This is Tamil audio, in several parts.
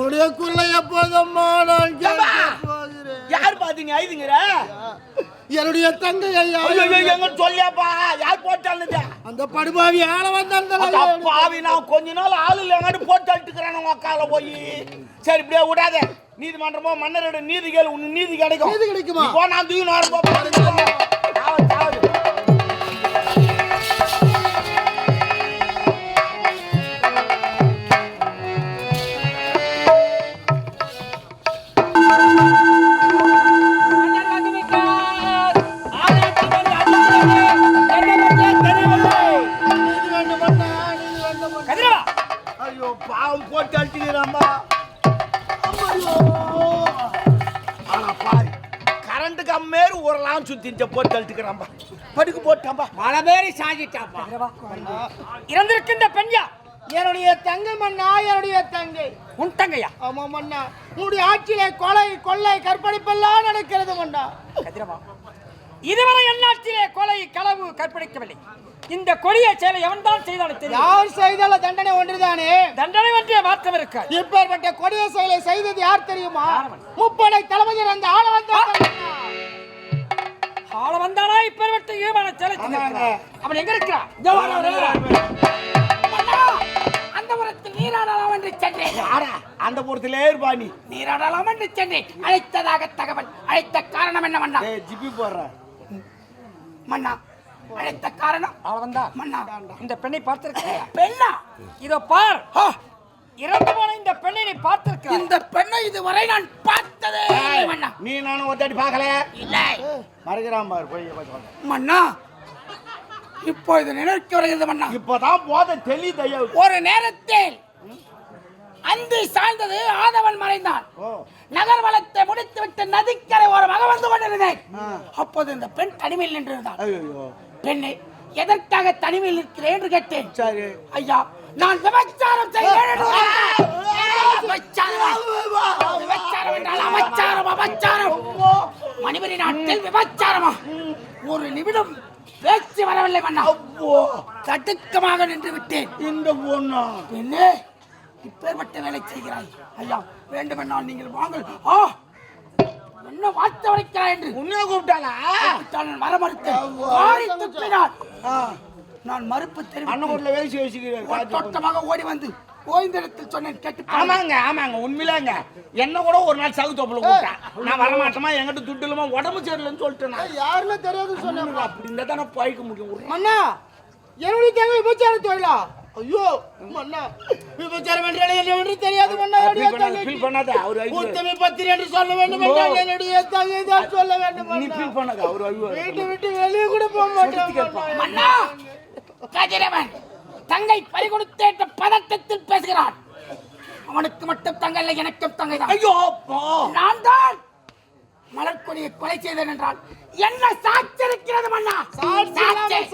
உடைய குள்ள எப்போதம்மா நான் போகிறேன். யார் பாத்தீங்க ஐதுங்கிற? என்னுடைய தங்கை ஐயா. எங்க சொல்லியாப்பா? யார் போட்டான்னு அந்த படுபாவி ஆள வந்த பாவி நான் கொஞ்ச நாள் ஆள் இல்லை எங்காட்டு போட்டு உங்க அக்கால போய். சரி இப்படியே விடாத. நீதிமன்றமோ மன்னரோட நீதி கேளு உன் நீதி கிடைக்கும். நீதி கிடைக்குமா? இப்போ நான் தூக்கி நான் ஐயோ பாவம் போட்டு அழுட்டுக்கிறாம்பா ஆனா பாரு கரண்ட் கம்மேறு ஊரெல்லாம் சுத்திச்ச போட்டு அழுட்டுக்கிறாம்பா படுக்கு போட்டாம்பா பல பேரை சாஞ்சிட்டாப்பா. இறந்திருக்கின்ற பெண்யா? என்னுடைய தங்கை மண்ணா என்னுடைய தங்கை. உன் தங்கையா? ஆமா மண்ணா உன்னுடைய ஆட்சியிலே கொலை கொள்ளை கற்பழிப்பெல்லாம் நடக்கிறது மண்ணா கதிரவா இதுவரை எந்நாட்டிலே கொலை களவு கற்பழிக்கவில்லை. இந்த கொடிய செயலை எவன் தான் செய்தாலும் தெரியும். யார் செய்தால தண்டனை ஒன்றுதானே? தண்டனை ஒன்றே மாற்றம் இருக்காது. இப்பேற்பட்ட கொடிய செயலை செய்தது யார் தெரியுமா? முப்படை தளபதி அந்த ஆள வந்த ஆள வந்தானா இப்பேற்பட்ட ஈவான செயலை. அவன் எங்க இருக்கிறான்? அந்த புறத்தில் நீராடலாம் என்று சென்றேன். அந்த பொறுத்திலே இருப்பா நீ நீராடலாம் என்று சென்றேன். அழைத்ததாக தகவல் அழைத்த காரணம் என்ன மன்னா ஏய் ஜிப்பி போடுற. மன்னா அழைத்த காரணம் அவன் தான் இந்த பெண்ணை பார்த்திருக்கியா பெண்ணா. இதோ பார். இறந்து போன இந்த பெண்ணை நீ பார்த்திருக்க இந்த பெண்ணை இதுவரை நான் பார்த்ததே நீ நானும் ஒத்தாடி பார்க்கல. இல்லை. மறைக்கிறான் பாரு போய் மன்னா இப்போ இது நினைக்க வருகிறது மன்னா. இப்பதான் போத தெளிதையா ஒரு நேரத்தில் அந்தி சாய்ந்தது ஆதவன் மறைந்தான். நகர் வளத்தை முடித்துவிட்டு நதிக்கரை ஓரமாக வந்து கொண்டிருந்தேன். அப்போது இந்த பெண் தனிமையில் நின்றிருந்தாள் ஐயோ பெண்ணே எதற்காக தனிமையில் இருக்கிறேன் என்று கேட்டேன். சரி. ஐயா நான் விபச்சாரம் செய்கிறேன். விபச்சாரம். என்றால் அபச்சாரம் அபச்சாரம். மணிபரி நாட்டில் விபச்சாரமா? ஒரு நிமிடம் பேச்சு வரவில்லை மன்னா. தடுக்கமாக நின்று விட்டேன். இந்த பொண்ணா? பெண்ணே இப்பேற்பட்ட வேலை செய்கிறாய். ஐயா வேண்டுமென்றால் நீங்கள் வாங்கள். ஆ என்ன வார்த்தை வரைக்கிறாய் என்று உன்னைய கூப்பிட்டாளா நான் வர மறுத்தேன் வாரி துப்பினார். நான் மறுப்பு தெரிவித்தேன். அண்ணன் கூட வேசி வச்சுக்கிறேன் தோட்டமாக ஓடி வந்து ஓய்ந்த இடத்தில் சொன்னேன் கேட்டு. ஆமாங்க ஆமாங்க உண்மையிலாங்க. என்ன கூட ஒரு நாள் சகு தோப்புல கூப்பிட்டேன். நான் வரமாட்டேமா என்கிட்ட துட்டு இல்லாம உடம்பு சரியில்லைன்னு சொல்லிட்டேன் நான். யாருமே தெரியாது சொன்னாங்க அப்படி இருந்தா தானே பழிக்க முடியும். மன்னா என்னுடைய தங்கை விபச்சார தொழிலா ஐயோ மன்னா விபச்சாரம் என்றால் என்னவென்று தெரியாது மன்னா ஃபீல். பண்ணாத அவர் ஐயோ உத்தமி பத்திரி என்று சொல்ல வேண்டும் என்றால் என்னுடைய தங்கை தான் சொல்ல வேண்டும் நீ. ஃபீல் பண்ணாத அவர் ஐயோ வீட்டை விட்டு வெளியே கூட போக மாட்டேன் மன்னா. கதிரவன் தங்கை பறி கொடுத்த பதட்டத்தில் பேசுகிறான் அவனுக்கு மட்டும் தங்கை இல்லை எனக்கும் தங்கை தான் ஐயோ. நான் தான் மலர்கொடியை கொலை செய்தேன் என்றால் என்ன சாட்சி இருக்கிறது மன்னா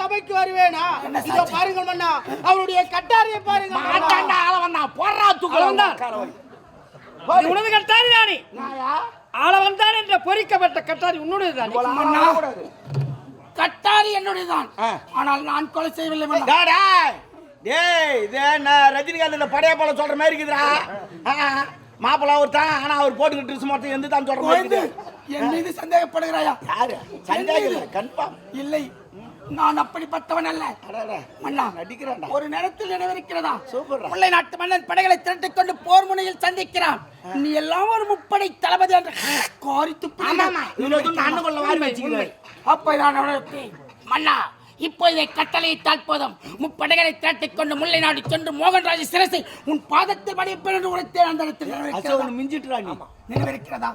சபைக்கு வருவேனா? என்ன இதோ? பாருங்கள் மன்னா அவருடைய கட்டாரியை பாருங்க. மாட்டாண்டா ஆள வந்தான் போடுறா தூக்கல இது உனது கட்டாரி தானே? ஆள வந்தான் என்ற பொறிக்கப்பட்ட கட்டாரி உன்னுடைய தானே கட்டாரி என்னுடையதான். ஆனால் நான் கொலை செய்யவில்லை டேய் இது என்ன ரஜினிகாந்த் இந்த படைய போல சொல்ற மாதிரி இருக்குதுடா. மாப்பிள்ள அவர் தான் ஆனா அவர் போட்டுக்கிட்டு ட்ரெஸ் மட்டும் எந்த தான் சொல்ற மாதிரி என் மீது சந்தேகப்படுகிறாயா? யாரு? சந்தேகம் இல்லை கன்ஃபார்ம். இல்லை. நான் அப்படிப்பட்டவன் அல்ல. மன்னா நடிக்கிறான்டா. ஒரு நேரத்தில் நினைவிருக்கிறதா சூப்பர்ரா. முல்லை நாட்டு மன்னன் படைகளை திரட்டிக் கொண்டு போர் முனையில் சந்திக்கிறான். நீ எல்லாம் ஒரு முப்படை தளபதி என்று காரி துப்பி ஆமாமா இவன் வந்து அண்ணன் கொள்ள வாரி வச்சுக்கிறாரு அப்போ நான் மன்னா இப்போ இதை கட்டளையிட்டால் போதும். முப்படைகளை திரட்டிக் கொண்டு முல்லை நாடு சென்று மோகன்ராஜ் சிரசை உன் பாதத்தில் பணிப்பேன் என்று உரைத்தேன் அந்த இடத்தில் நீ. நினைவிருக்கிறதா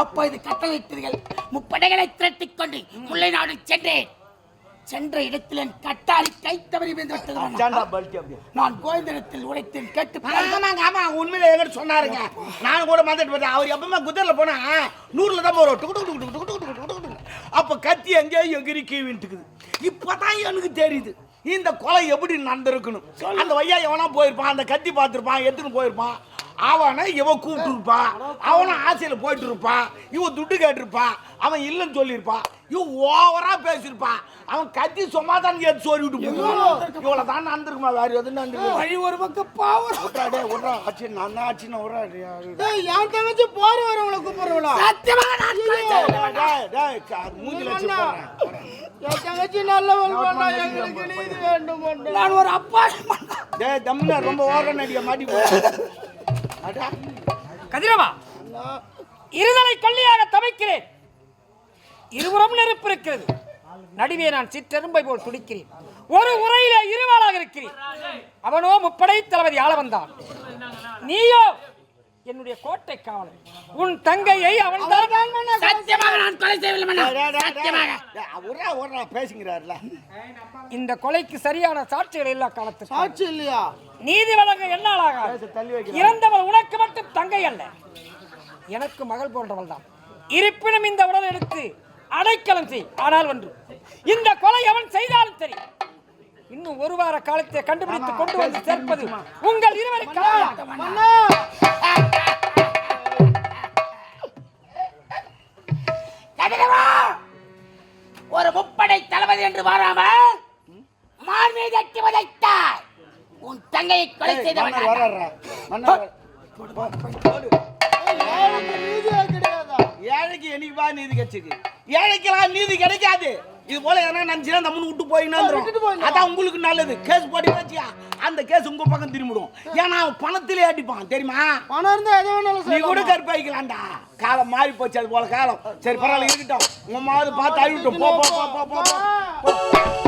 அப்போ இது கட்டளையிட்டீர்கள். முப்படைகளை திரட்டிக் கொண்டு முல்லை நாடு சென்றேன். சென்ற இடத்தில் என் கட்டாளி கை தவறி விழுந்து விட்டது. நான் கோவிந்தனத்தில் உழைத்தேன் கேட்டு ஆமாங்க ஆமா உண்மையில எங்கிட்ட சொன்னாருங்க. நான் கூட மறந்துட்டு பார்த்தேன் அவர் எப்பவுமே குதிரில் போனா நூறுல தான் போறோம். டுக்கு டுக்கு டுக்கு டுக்கு டுக்கு டுக்கு அப்போ கத்தி எங்கேயோ எகிரி கீவின்ட்டுக்குது. இப்போ தான் எனக்கு தெரியுது இந்த கொலை எப்படி நடந்திருக்கணும்? அந்த வையா எவனா போயிருப்பான்? அந்த கத்தி பார்த்துருப்பான் எடுத்துன்னு போயிருப்பான். அவனை இவன் கூப்பிட்டுருப்பான் அவனும் ஆசையில் போயிட்டு இருப்பான் இவன் துட்டு கேட்டிருப்பான் அவன் இல்லைன்னு சொல்லியிருப்பான் இவன் ஓவரா பேசியிருப்பான். அவன் கத்தி சும்மா தான் எடுத்து சோறி விட்டு போயிருப்பான் இவ்வளோ தான் நடந்திருக்குமா? வேற எதுவும் நடந்திருக்கு வழி ஒரு பக்கம் பாவம். விட்றா டேய் விட்றா அச்சி நான் தான் அச்சின்னு விட்றா என் தங்கச்சி போற வரவங்கள கூப்பிடுறவளா? போடுறேன். என் தங்கச்சி நல்லவள் பண்ணா எங்களுக்கு நீதி வேண்டும். நான் ஒரு மன்னா. டேய் தம்னா ரொம்ப ஓரம் நடிக்க மாட்டி போ. கதிரவா இருதலை கொல்லியாக தவிக்கிறேன். இருபுறம் நெருப்பு இருக்கிறது நடுவே நான் சிற்றெரும்பை போல் துடிக்கிறேன். ஒரு உரையிலே இருவாளாக இருக்கிறேன். அவனோ முப்படை தளபதி ஆள வந்தான். நீயோ என்னுடைய கோட்டை காவலன். உன் தங்கையை அவன் சத்தியமாக நான் கொலை செய்யவில்லை பேசுங்கிறாருல. இந்த கொலைக்கு சரியான சாட்சிகள் இல்லா காலத்துக்கு சாட்சி இல்லையா? நீதி வழங்க என்னாலாக. இறந்தவள் உனக்கு மட்டும் தங்கை அல்ல. எனக்கு மகள் போன்றவள் தான் இருப்பினும் இந்த உடல் எடுத்து அடைக்கலம் செய். ஆனால் ஒன்று. இந்த கொலை அவன் செய்தாலும் சரி. இன்னும் ஒரு வார காலத்தை கண்டுபிடித்து கொண்டு வந்து சேர்ப்பது உங்கள் இருவரை கடமையாகும். மன்னா. ஒரு முப்படை தளபதி என்று வராம மான் மீது அட்டி வதைத்தாய் உன் தங்கையை கொலை டேய், என்னைக்குப்பா நீதி கிடைச்சிருக்கு ஏழைக்கெல்லாம் நீதி கிடைக்காது. இது போல எதனா அந்த முன்னு விட்டு போயிடலாம். அதான் உங்களுக்கு நல்லது. கேஸ் போட்டு வச்சியா? அந்த கேஸ் உங்க பக்கம் திரும்பிடும். ஏன்னா அவன் பணத்திலே அடிப்பான் தெரியுமா? பணம் இருந்தா எதை நீ கூட கற்பாய்க்கலாம்டா காலம் மாறி போச்சு அது போல காலம். சரி பரவாயில்ல இருக்கட்டும். உங்க மாதிரி பார்த்து அழிவிட்டோம் போ போ போ போ, போ.